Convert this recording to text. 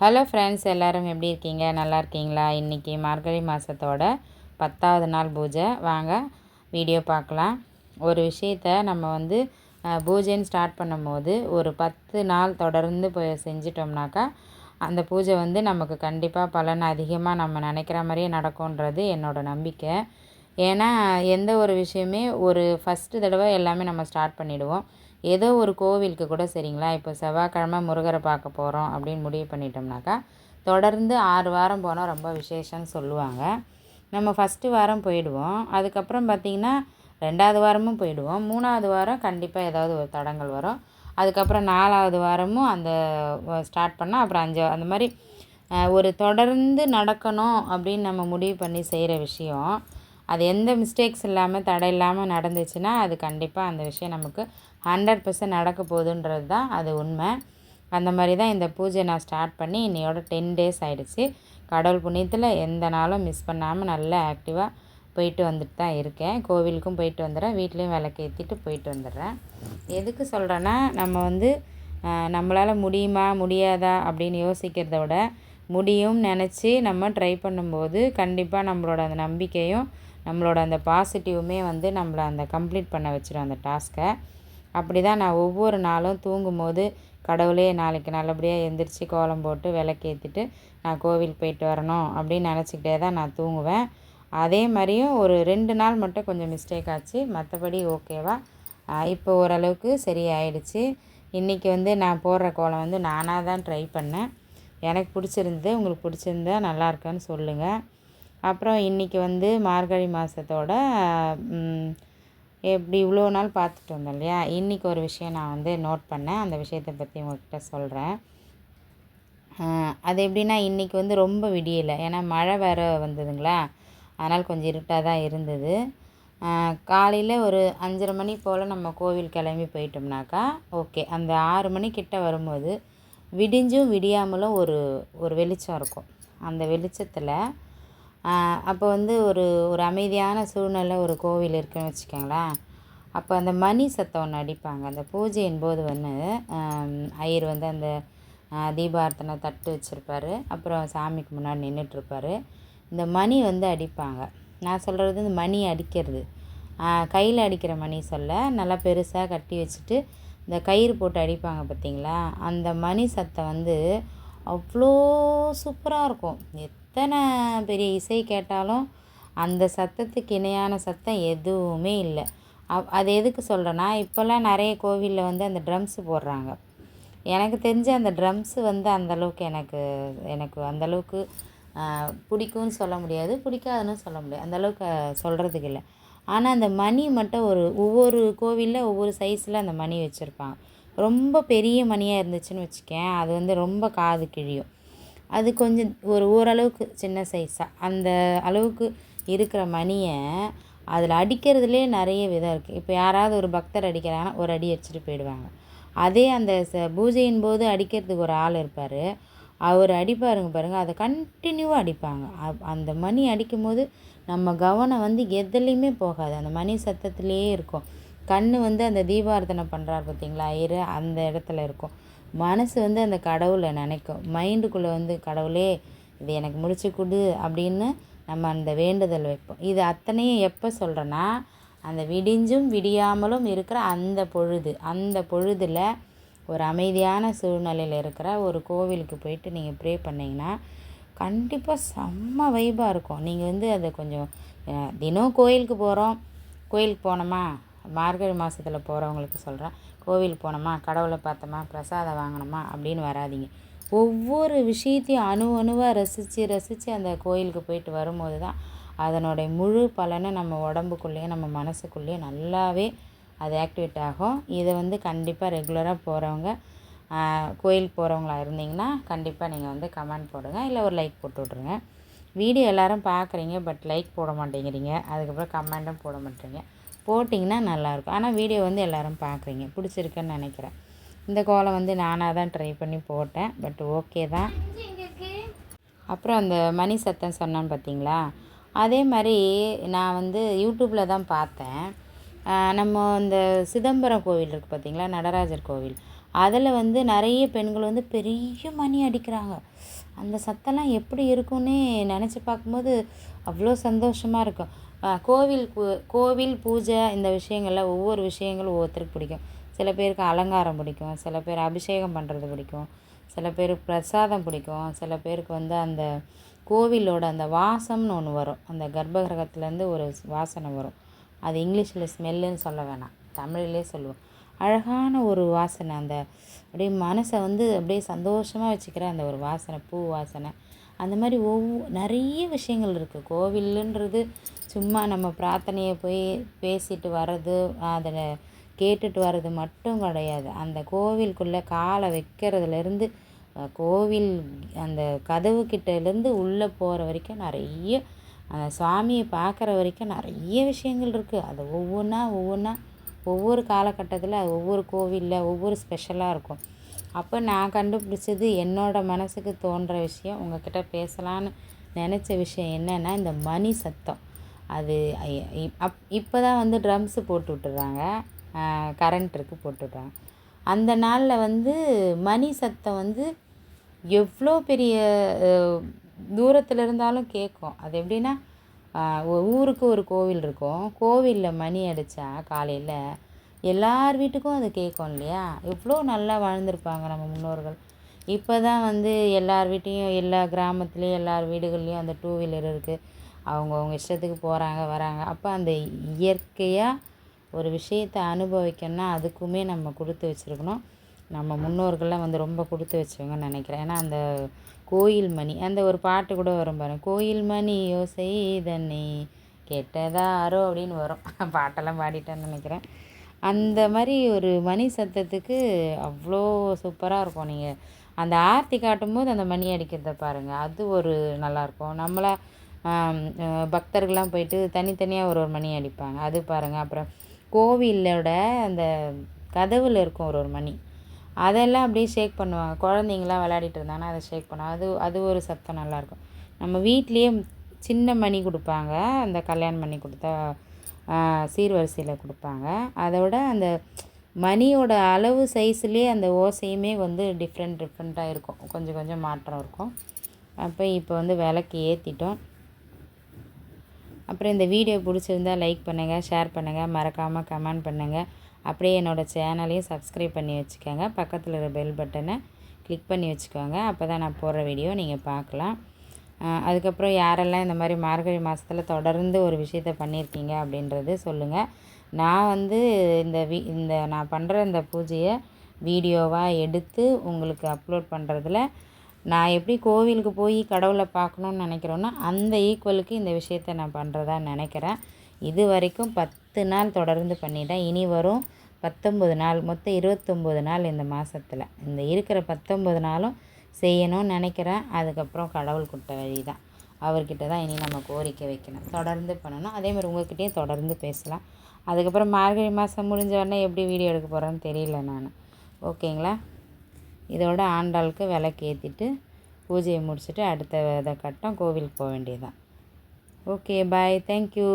Hello friends எல்லோரும் எப்படி இருக்கீங்க? நல்லா இருக்கீங்களா? இன்றைக்கி மார்கழி மாதத்தோட பத்தாவது நாள் பூஜை. வாங்க வீடியோ பார்க்கலாம். ஒரு விஷயத்த நம்ம வந்து பூஜைன்னு ஸ்டார்ட் பண்ணும்போது ஒரு பத்து நாள் தொடர்ந்து போய் செஞ்சிட்டோம்னாக்கா அந்த பூஜை வந்து நமக்கு கண்டிப்பாக பலன் அதிகமாக நம்ம நினைக்கிற மாதிரியே நடக்கும்ன்றது என்னோடய நம்பிக்கை. ஏன்னா எந்த ஒரு விஷயமே ஒரு ஃபஸ்ட்டு தடவை எல்லாமே நம்ம ஸ்டார்ட் பண்ணிவிடுவோம் ஏதோ ஒரு கோவிலுக்கு கூட சரிங்களா இப்போ செவ்வாய்க்கிழமை முருகரை பார்க்க போகிறோம் அப்படின்னு முடிவு பண்ணிட்டோம்னாக்கா தொடர்ந்து ஆறு வாரம் போனால் ரொம்ப விசேஷம்னு சொல்லுவாங்க. நம்ம ஃபஸ்ட்டு வாரம் போயிடுவோம். அதுக்கப்புறம் பார்த்திங்கன்னா ரெண்டாவது வாரமும் போயிடுவோம். மூணாவது வாரம் கண்டிப்பாக ஏதாவது ஒரு தடங்கள் வரும். அதுக்கப்புறம் நாலாவது வாரமும் அந்த ஸ்டார்ட் பண்ணால் அப்புறம் அஞ்சு அந்த மாதிரி ஒரு தொடர்ந்து நடக்கணும் அப்படின்னு நம்ம முடிவு பண்ணி செய்கிற விஷயம். அது எந்த மிஸ்டேக்ஸ் இல்லாமல் தடை இல்லாமல் நடந்துச்சுன்னா அது கண்டிப்பாக அந்த விஷயம் நமக்கு ஹண்ட்ரட் பர்சன்ட் நடக்க போகுதுன்றது தான் அது உண்மை. அந்த மாதிரி தான் இந்த பூஜை நான் ஸ்டார்ட் பண்ணி இன்னையோட டென் டேஸ் ஆகிடுச்சு கடவுள் புண்ணியத்தில் எந்த நாளும் மிஸ் பண்ணாமல் நல்லா ஆக்டிவாக போயிட்டு வந்துட்டு தான் இருக்கேன். கோவிலுக்கும் போயிட்டு வந்துடுறேன். வீட்லேயும் விளக்கு ஏற்றிட்டு போயிட்டு வந்துடுறேன். எதுக்கு சொல்கிறேன்னா நம்ம வந்து நம்மளால் முடியுமா முடியாதா அப்படின்னு யோசிக்கிறத விட முடியும் நினச்சி நம்ம ட்ரை பண்ணும்போது கண்டிப்பாக நம்மளோட அந்த நம்பிக்கையும் நம்மளோட அந்த பாசிட்டிவுமே வந்து நம்மளை அந்த கம்ப்ளீட் பண்ண வச்சிடும் அந்த டாஸ்க்கை. அப்படி தான் நான் ஒவ்வொரு நாளும் தூங்கும்போது கடவுளே நாளைக்கு நல்லபடியாக எந்திரிச்சு கோலம் போட்டு விளக்கேற்றிட்டு நான் கோவில் போயிட்டு வரணும் அப்படின்னு நினச்சிக்கிட்டே தான் நான் தூங்குவேன். அதே மாதிரியும் ஒரு ரெண்டு நாள் மட்டும் கொஞ்சம் மிஸ்டேக் ஆச்சு. மற்றபடி ஓகேவா இப்போ ஓரளவுக்கு சரியாயிடுச்சு. இன்றைக்கி வந்து நான் போடுற கோலம் வந்து நானாக தான் ட்ரை பண்ணேன். எனக்கு பிடிச்சிருந்தது உங்களுக்கு பிடிச்சிருந்தா நல்லா இருக்கான்னு சொல்லுங்கள் அப்புறம் இன்றைக்கி வந்து மார்கழி மாதத்தோட எப்படி இவ்வளோ நாள் பார்த்துட்டு வந்தோம் இல்லையா? இன்றைக்கி ஒரு விஷயம் நான் வந்து நோட் பண்ணேன். அந்த விஷயத்தை பற்றி உங்கள்கிட்ட சொல்கிறேன் அது எப்படின்னா இன்றைக்கி வந்து ரொம்ப விடியலை. ஏன்னா மழை வேறு வந்ததுங்களா? அதனால் கொஞ்சம் இருட்டாக தான் இருந்தது. காலையில் ஒரு அஞ்சரை மணி போல் நம்ம கோவில் கிளம்பி போயிட்டோம்னாக்கா ஓகே. அந்த ஆறு மணி கிட்ட வரும்போது விடிஞ்சும் விடியாமலும் ஒரு ஒரு வெளிச்சம் இருக்கும். அந்த வெளிச்சத்தில் அப்போ வந்து ஒரு ஒரு அமைதியான சூழ்நிலை ஒரு கோவில் இருக்குன்னு வச்சுக்கோங்களேன். அப்போ அந்த மணி சத்தம் ஒன்று அடிப்பாங்க. அந்த பூஜையின் போது வந்து ஐயர் வந்து அந்த தீபார்த்தனை தட்டு வச்சுருப்பாரு. அப்புறம் சாமிக்கு முன்னாடி நின்றுட்டுருப்பாரு இந்த மணி வந்து அடிப்பாங்க. நான் சொல்கிறது இந்த மணி அடிக்கிறது. கையில் அடிக்கிற மணி சொல்ல நல்லா பெருசாக கட்டி வச்சுட்டு இந்த கயிறு போட்டு அடிப்பாங்க பார்த்தீங்களா அந்த மணி சத்தம் வந்து அவ்வளோ சூப்பராக இருக்கும். எத்தனை பெரிய இசை கேட்டாலும் அந்த சத்தத்துக்கு இணையான சத்தம் எதுவுமே இல்லை. அவ் அது எதுக்கு சொல்கிறேன்னா இப்போல்லாம் நிறைய கோவிலில் வந்து அந்த ட்ரம்ஸ் போடுறாங்க. எனக்கு தெரிஞ்ச அந்த ட்ரம்ஸு வந்து அந்த அளவுக்கு எனக்கு எனக்கு அந்தளவுக்கு பிடிக்கும்னு சொல்ல முடியாது பிடிக்காதுன்னு சொல்ல முடியாது. அந்த அளவுக்கு சொல்கிறதுக்கு இல்லை. ஆனால் அந்த மணி மட்டும் ஒரு ஒவ்வொரு கோவிலில் ஒவ்வொரு சைஸில் அந்த மணி வச்சுருப்பாங்க. ரொம்ப பெரிய மணியாக இருந்துச்சுன்னு வச்சுக்கேன். அது வந்து ரொம்ப காது கிழியும். அது கொஞ்சம் ஒரு ஓரளவுக்கு சின்ன சைஸாக அந்த அளவுக்கு இருக்கிற மணியை அதில் அடிக்கிறதுலே நிறைய விதம் இருக்குது இப்போ யாராவது ஒரு பக்தர் அடிக்கிறாங்கன்னா ஒரு அடி அடிச்சுட்டு போயிடுவாங்க. அதே அந்த ச பூஜையின் போது அடிக்கிறதுக்கு ஒரு ஆள் இருப்பார். அவர் அடிப்பாருங்க பாருங்கள் அதை கண்டினியூவாக அடிப்பாங்க. அப்- அந்த மணி அடிக்கும்போது நம்ம கவனம் வந்து எதுலேயுமே போகாது. அந்த மணி சத்தத்திலேயே இருக்கும். கண் வந்து அந்த தீபார்த்தனை பண்ணுறாரு பார்த்தீங்களா ஐயர் அந்த இடத்துல இருக்கும். மனசு வந்து அந்த கடவுளை நினைக்கும். மைண்டுக்குள்ளே வந்து கடவுளே இது எனக்கு முடிச்சு கொடு அப்படின்னு நம்ம அந்த வேண்டுதல் வைப்போம். இது அத்தனையும் எப்போ சொல்கிறேன்னா அந்த விடிஞ்சும் விடியாமலும் இருக்கிற அந்த பொழுது. அந்த பொழுதில் ஒரு அமைதியான சூழ்நிலையில் இருக்கிற ஒரு கோவிலுக்கு போயிட்டு நீங்கள் ப்ரே பண்ணிங்கன்னா கண்டிப்பாக செம்ம வைபாக இருக்கும். நீங்கள் வந்து அதை கொஞ்சம் தினம் கோயிலுக்கு போகிறோம் கோயிலுக்கு போனோமா? மார்கழி மாதத்தில் போகிறவங்களுக்கு சொல்கிறேன் கோவில் போனோமா கடவுளை பார்த்தோமா பிரசாதம் வாங்கினோமா அப்படின்னு வராதீங்க. ஒவ்வொரு விஷயத்தையும் அணு அணுவாக ரசித்து ரசித்து அந்த கோயிலுக்கு போயிட்டு வரும்போது தான் அதனுடைய முழு பலனை நம்ம உடம்புக்குள்ளேயும் நம்ம மனசுக்குள்ளேயும் நல்லாவே அது ஆக்டிவேட் ஆகும். இதை வந்து கண்டிப்பாக ரெகுலராக போகிறவங்க கோயில் போகிறவங்களா இருந்தீங்கன்னா கண்டிப்பாக நீங்கள் வந்து கமெண்ட் போடுங்க இல்லை ஒரு லைக் போட்டு விட்ருங்க வீடியோ எல்லோரும் பார்க்குறீங்க பட் லைக் போட மாட்டேங்கிறீங்க. அதுக்கப்புறம் கமெண்ட்டும் போட மாட்டேங்க. போட்டிங்கன்னா நல்லாயிருக்கும். ஆனால் வீடியோ வந்து எல்லாரும் பார்க்குறீங்க. பிடிச்சிருக்குன்னு நினைக்கிறேன். இந்த கோலம் வந்து நானாக தான் ட்ரை பண்ணி போட்டேன். பட் ஓகே தான். அப்புறம் அந்த மணி சத்தம் சொன்னான்னு பார்த்தீங்களா? அதே மாதிரி நான் வந்து யூடியூப்பில் தான் பார்த்தேன். நம்ம இந்த சிதம்பரம் கோவில் இருக்குது பார்த்தீங்களா? நடராஜர் கோவில். அதில் வந்து நிறைய பெண்கள் வந்து பெரிய மணி அடிக்கிறாங்க. அந்த சத்தம்லாம் எப்படி இருக்கும்னே நினச்சி பார்க்கும்போது அவ்வளோ சந்தோஷமாக இருக்கும். கோவில் பூ கோவில் பூஜை இந்த விஷயங்களில் ஒவ்வொரு விஷயங்களும் ஒவ்வொருத்தருக்கு பிடிக்கும். சில பேருக்கு அலங்காரம் பிடிக்கும் சில பேர் அபிஷேகம் பண்ணுறது பிடிக்கும் சில பேருக்கு பிரசாதம் பிடிக்கும் சில பேருக்கு வந்து அந்த கோவிலோட அந்த வாசம்னு ஒன்று வரும். அந்த கர்ப்பகிரகத்துலேருந்து ஒரு வாசனை வரும். அது இங்கிலீஷில் ஸ்மெல்லுன்னு சொல்ல வேணாம். தமிழ்லேயே சொல்லுவோம். அழகான ஒரு வாசனை அந்த அப்படியே மனசை வந்து அப்படியே சந்தோஷமாக வச்சுக்கிற அந்த ஒரு வாசனை பூ வாசனை. அந்த மாதிரி ஒவ்வொ நிறைய விஷயங்கள் இருக்குது கோவிலுன்றது சும்மா நம்ம பிரார்த்தனையை போய் பேசிட்டு வர்றது அதில் கேட்டுட்டு வர்றது மட்டும் கிடையாது. அந்த கோவிலுக்குள்ளே காலை வைக்கிறதுலேருந்து கோவில் அந்த கதவு கிட்டேருந்து உள்ளே போகிற வரைக்கும் நிறைய அந்த சுவாமியை பார்க்குற வரைக்கும் நிறைய விஷயங்கள் இருக்குது அது ஒவ்வொன்றா ஒவ்வொன்றா ஒவ்வொரு காலகட்டத்தில் அது ஒவ்வொரு கோவிலில் ஒவ்வொரு ஸ்பெஷலாக இருக்கும். அப்போ நான் கண்டுபிடிச்சது என்னோடய மனசுக்கு தோன்ற விஷயம் உங்கக்கிட்ட பேசலான்னு நினச்ச விஷயம் என்னென்னா இந்த மணி சத்தம். அது அப் இப்போ தான் வந்து ட்ரம்ஸு போட்டு விட்டுறாங்க. கரண்ட் இருக்குது போட்டு விட்றாங்க அந்த நாளில் வந்து மணி சத்தம் வந்து எவ்வளோ பெரிய தூரத்தில் இருந்தாலும் கேட்கும். அது எப்படின்னா ஊருக்கு ஒரு கோவில் இருக்கும். கோவிலில் மணி அடித்தா காலையில் எல்லார் வீட்டுக்கும் அது கேட்கும் இல்லையா? எவ்வளோ நல்லா வாழ்ந்திருப்பாங்க நம்ம முன்னோர்கள். இப்போ தான் வந்து எல்லார் வீட்டையும் எல்லா கிராமத்துலேயும் எல்லார் வீடுகள்லேயும் அந்த டூ வீலர் இருக்குது அவங்கவுங்க இஷ்டத்துக்கு போகிறாங்க வராங்க. அப்போ அந்த இயற்கையாக ஒரு விஷயத்தை அனுபவிக்கணும்னா அதுக்குமே நம்ம கொடுத்து வச்சுருக்கணும். நம்ம முன்னோர்கள்லாம் வந்து ரொம்ப கொடுத்து வச்சவங்கன்னு நினைக்கிறேன். ஏன்னா அந்த கோயில் மணி அந்த ஒரு பாட்டு கூட வரும் பாருங்க. கோயில் மணி யோசை தண்ணி கெட்டதாரோ அப்படின்னு வரும். பாட்டெல்லாம் பாடிட்டேன்னு நினைக்கிறேன். அந்த மாதிரி ஒரு மணி சத்தத்துக்கு அவ்வளோ சூப்பராக இருக்கும் நீங்கள் அந்த ஆர்த்தி காட்டும்போது அந்த மணி அடிக்கிறத பாருங்கள் அது ஒரு நல்லாயிருக்கும் நம்மளா பக்தர்கள்லாம் போயிட்டு தனித்தனியாக ஒரு ஒரு மணி அடிப்பாங்க. அது பாருங்கள் அப்புறம் கோவிலோட அந்த கதவில் இருக்கும் ஒரு ஒரு மணி. அதெல்லாம் அப்படியே ஷேக் பண்ணுவாங்க. குழந்தைங்களாம் விளையாடிட்டு இருந்தாங்கன்னா அதை ஷேக் பண்ணுவாங்க. அது அது ஒரு சத்தம் நல்லாயிருக்கும் நம்ம வீட்லேயே சின்ன மணி கொடுப்பாங்க. அந்த கல்யாணம் பண்ணி கொடுத்தா சீர்வரிசையில் கொடுப்பாங்க. அதை விட அந்த மணியோட அளவு சைஸ்லேயே அந்த ஓசையுமே வந்து டிஃப்ரெண்ட் டிஃப்ரெண்ட்டாக இருக்கும். கொஞ்சம் கொஞ்சம் மாற்றம் இருக்கும். அப்போ இப்போ வந்து விளக்கு ஏற்றிட்டோம் அப்புறம் இந்த வீடியோ பிடிச்சிருந்தா லைக் பண்ணுங்கள் ஷேர் பண்ணுங்கள் மறக்காமல் கமெண்ட் பண்ணுங்கள் அப்படியே என்னோடய சேனலையும் சப்ஸ்கிரைப் பண்ணி வச்சுக்கோங்க. பக்கத்தில் இருக்கிற பெல் பட்டனை கிளிக் பண்ணி வச்சுக்கோங்க. அப்போ தான் நான் போடுற வீடியோ நீங்கள் பார்க்கலாம். அதுக்கப்புறம் யாரெல்லாம் இந்த மாதிரி மார்கழி மாதத்தில் தொடர்ந்து ஒரு விஷயத்த பண்ணியிருக்கீங்க அப்படின்றது சொல்லுங்கள் நான் வந்து இந்த வீ இந்த நான் பண்ணுற இந்த பூஜையை வீடியோவாக எடுத்து உங்களுக்கு அப்லோட் பண்ணுறதுல நான் எப்படி கோவிலுக்கு போய் கடவுளை பார்க்கணுன்னு நினைக்கிறோன்னா அந்த ஈக்குவலுக்கு இந்த விஷயத்த நான் பண்ணுறதா நினைக்கிறேன். இது வரைக்கும் பத்து நாள் தொடர்ந்து பண்ணிட்டேன். இனி வரும் பத்தொம்பது நாள் மொத்தம் இருபத்தொம்போது நாள் இந்த மாதத்தில் இந்த இருக்கிற பத்தொம்பது நாளும் செய்யணும்னு நினைக்கிறேன். அதுக்கப்புறம் கடவுள் கொடுத்த வழி தான் அவர்கிட்ட தான் இனி நம்ம கோரிக்கை வைக்கணும். தொடர்ந்து பண்ணணும். அதேமாதிரி உங்கள்கிட்டயும் தொடர்ந்து பேசலாம். அதுக்கப்புறம் மார்கழி மாதம் முடிஞ்ச உடனே எப்படி வீடியோ எடுக்க போகிறேன்னு தெரியல நான். ஓகேங்களா? இதோட ஆண்டாளுக்கு விளக்கு ஏற்றிட்டு பூஜையை முடிச்சுட்டு அடுத்த கட்டம் கோவிலுக்கு போக வேண்டியதுதான். Okay bye. தேங்க்யூ